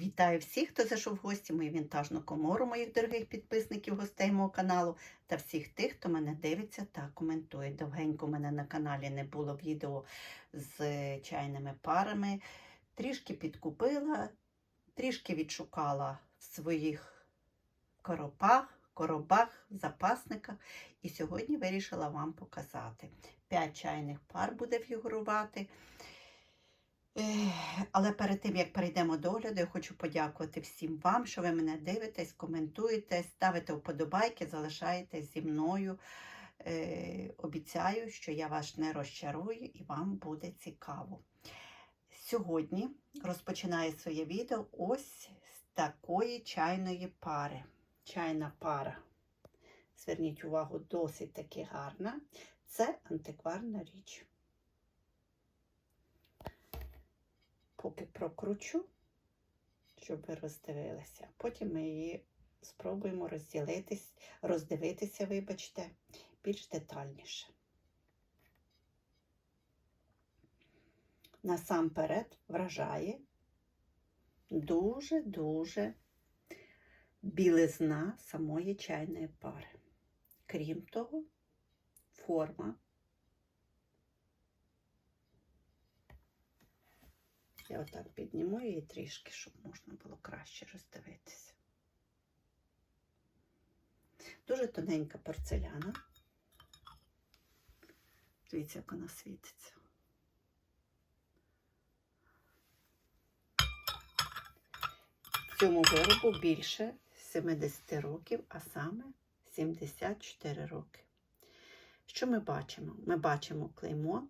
Вітаю всіх, хто зайшов в гості мою вінтажну комору, моїх дорогих підписників, гостей мого каналу та всіх тих, хто мене дивиться та коментує. Довгенько в мене на каналі не було відео з чайними парами. Трішки підкупила, трішки відшукала в своїх коропах, коробах, запасниках. І сьогодні вирішила вам показати. П'ять чайних пар буде фігурувати. Але перед тим, як перейдемо до огляду, я хочу подякувати всім вам, що ви мене дивитесь, коментуєте, ставите вподобайки, залишаєтесь зі мною. Е, Обіцяю, що я вас не розчарую і вам буде цікаво. Сьогодні розпочинаю своє відео ось з такої чайної пари. Чайна пара. Зверніть увагу, досить таки гарна. Це антикварна річ. Поки прокручу, щоб ви роздивилися. Потім ми її спробуємо розділитись, роздивитися, вибачте, більш детальніше. Насамперед вражає дуже-дуже білизна самої чайної пари. Крім того, форма. Я отак підніму її трішки, щоб можна було краще роздивитися. Дуже тоненька порцеляна. Дивіться, як вона світиться. Цьому виробу більше 70 років, а саме 74 роки. Що ми бачимо? Ми бачимо клеймо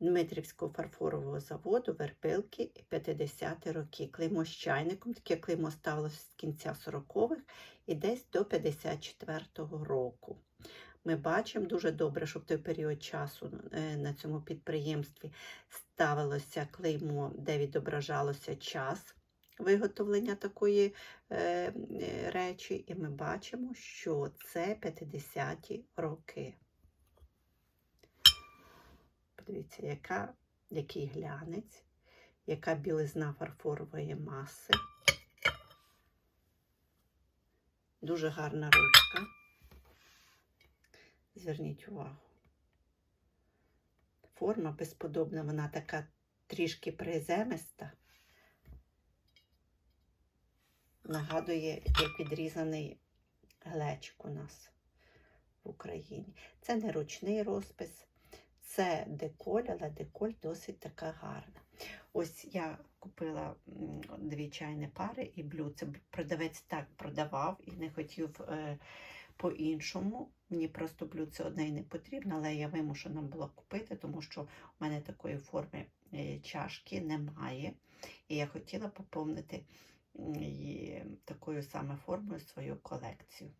Дмитрівського фарфорового заводу Верпилки 50-ті роки. Клеймо з чайником, таке клеймо ставилося з кінця 40-х і десь до 54-го року. Ми бачимо дуже добре, що в той період часу е, на цьому підприємстві ставилося клеймо, де відображалося час виготовлення такої е, речі, і ми бачимо, що це 50-ті роки. Подивіться, яка, який глянець, яка білизна фарфорової маси. Дуже гарна ручка. Зверніть увагу. Форма безподобна, вона така трішки приземиста. Нагадує, як відрізаний глечик у нас в Україні. Це не ручний розпис, це деколь, але деколь досить така гарна. Ось я купила дві чайні пари і блюдце. Продавець так продавав і не хотів е, по-іншому. Мені просто блюдце одне й не потрібно, але я вимушена була купити, тому що в мене такої форми е, чашки немає. І я хотіла поповнити такою саме формою свою колекцію.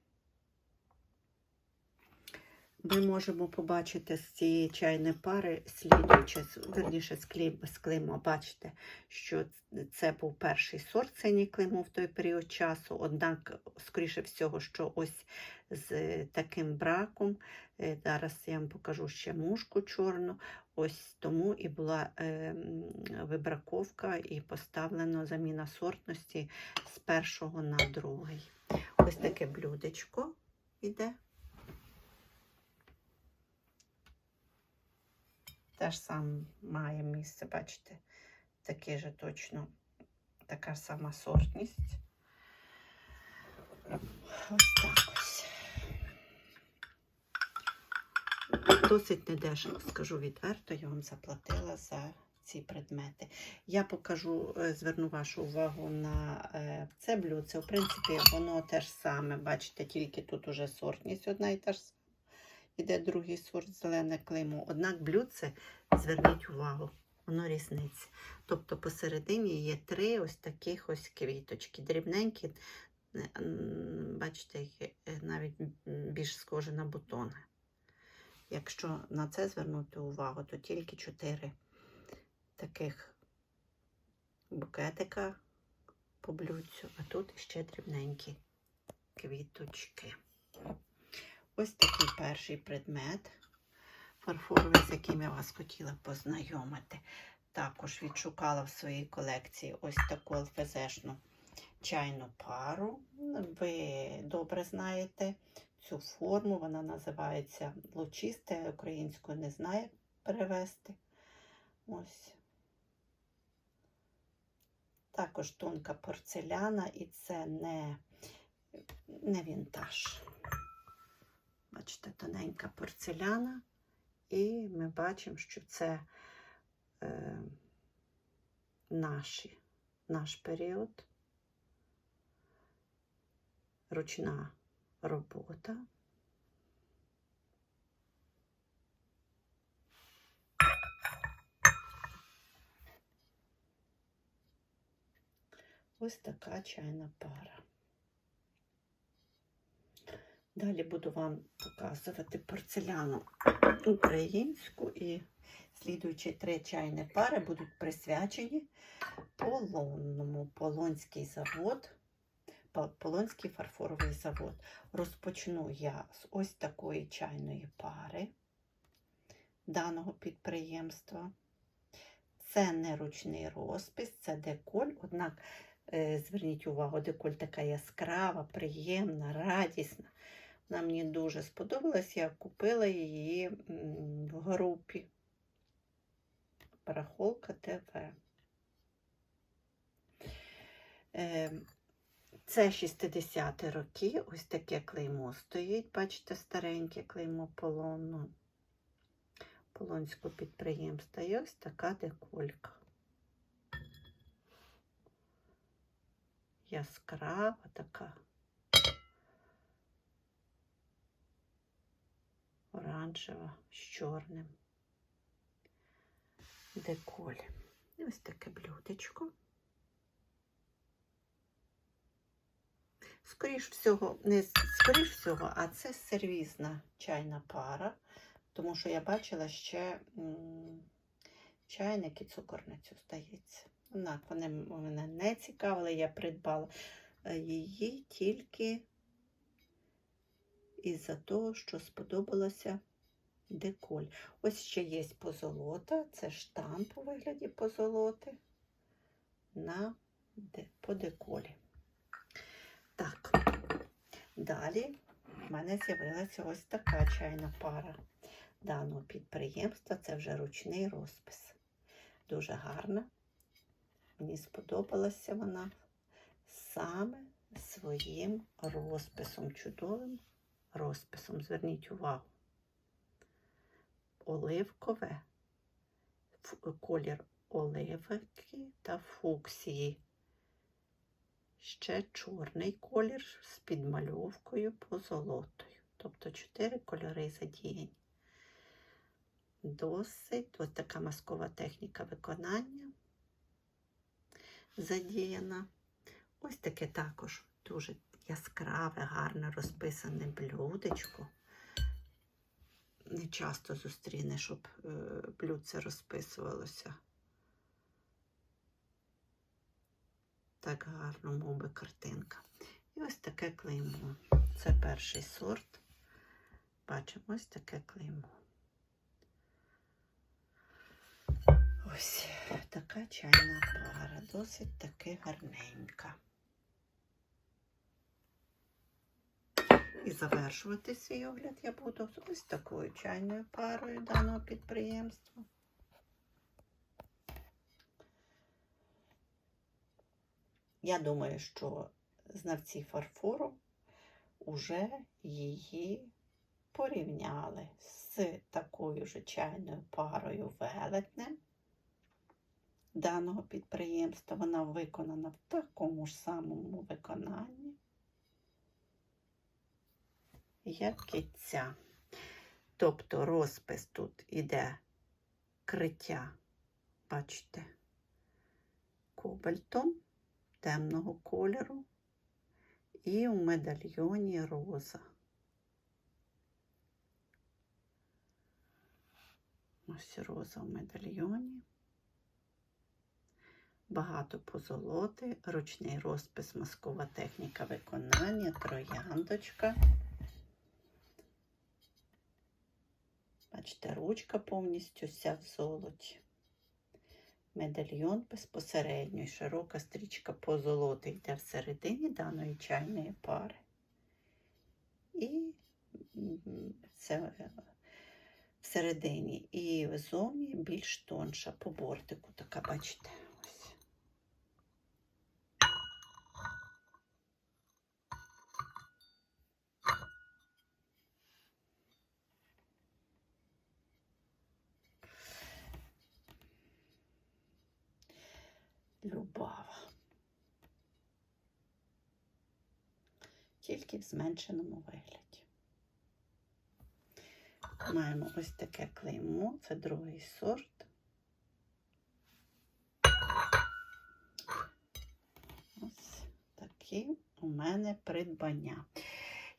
Ми можемо побачити з цієї чайної пари, слідуючи, верніше з клейма, бачите, що це був перший сорт синій клеймо в той період часу. Однак, скоріше всього, що ось з таким браком, е, зараз я вам покажу ще мушку чорну, ось тому і була е, вибраковка і поставлено заміна сортності з першого на другий. Ось таке блюдечко іде. Теж сам має місце, бачите, такий же точно така сама сортність. Ось так ось. Досить недешево, скажу відверто, я вам заплатила за ці предмети. Я покажу, е, зверну вашу увагу на е, це блюдце. В принципі, воно те ж саме, бачите, тільки тут уже сортність одна і та ж сама. Іде другий сорт зелене клеймо. Однак блюдце, зверніть увагу, воно різниця. Тобто посередині є три ось таких ось квіточки. Дрібненькі, е, бачите, е, навіть більш схоже на бутони. Якщо на це звернути увагу, то тільки чотири таких букетика по блюдцю, а тут ще дрібненькі квіточки. Ось такий перший предмет фарфоровий, з яким я вас хотіла познайомити. також відшукала в своїй колекції ось таку ЛФЗшну чайну пару. Ви добре знаєте цю форму, вона називається лучиста, я українською не знаю, перевести. Ось. Також тонка порцеляна, і це не, не вінтаж. Бачите, тоненька порцеляна, і ми бачимо, що це е, наші, наш період, ручна робота. Ось така чайна пара. Далі буду вам показувати порцеляну українську і слідуючі три чайні пари будуть присвячені полонному. Полонський завод, Полонський фарфоровий завод. Розпочну я з ось такої чайної пари даного підприємства. Це не ручний розпис, це деколь, однак Е, Зверніть увагу, деколь така яскрава, приємна, радісна. Вона мені дуже сподобалась. Я купила її в групі Барахолка ТВ. Е, Це 60-ті роки. Ось таке клеймо стоїть. Бачите, стареньке клеймо полону. Полонського підприємства. І ось така деколька. яскрава така. Оранжева з чорним. Деколь. І ось таке блюдечко. Скоріш всього, не скоріш всього, а це сервізна чайна пара, тому що я бачила ще чайник і цукорницю, здається. Однак вони мене не цікавили, я придбала е, її тільки із-за того, що сподобалося деколь. Ось ще є позолота, це штамп у вигляді позолоти на по деколі. Так, далі в мене з'явилася ось така чайна пара даного підприємства. Це вже ручний розпис. Дуже гарна. Мені сподобалася вона саме своїм розписом, чудовим розписом. Зверніть увагу. Оливкове, колір оливки та фуксії. Ще чорний колір з підмальовкою позолотою. Тобто чотири кольори задіяні. Досить ось така маскова техніка виконання задіяна. Ось таке також дуже яскраве, гарне розписане блюдечко. Не часто зустріне, щоб е, блюдце розписувалося. Так гарно, мов би картинка. І ось таке клеймо. Це перший сорт. Бачимо ось таке клеймо. Ось така чайна пара, досить таки гарненька. І завершувати свій огляд я буду з ось такою чайною парою даного підприємства. Я думаю, що знавці фарфору вже її порівняли з такою ж чайною парою велетнем даного підприємства. Вона виконана в такому ж самому виконанні, як і ця. Тобто розпис тут іде криття, бачите, кобальтом темного кольору і у медальйоні роза. Ось роза в медальйоні. Багато позолоти, ручний розпис, маскова техніка виконання, трояндочка. Бачите, ручка повністю вся в золоті. медальйон безпосередньо і широка стрічка позолоти йде всередині даної чайної пари. І це всередині. І ззовні більш тонша по бортику, така, бачите. Ось. Любава. Тільки в зменшеному вигляді. Маємо ось таке клеймо, це другий сорт. Ось такі у мене придбання.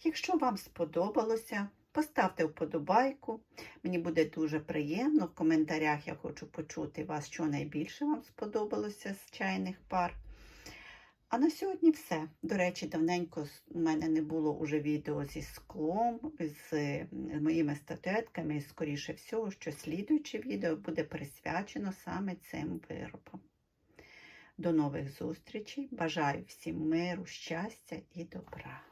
Якщо вам сподобалося, поставте вподобайку. Мені буде дуже приємно. В коментарях я хочу почути вас, що найбільше вам сподобалося з чайних пар. А на сьогодні все. До речі, давненько у мене не було уже відео зі склом, з моїми статуетками. І скоріше всього, що слідуюче відео буде присвячено саме цим виробам. До нових зустрічей. Бажаю всім миру, щастя і добра.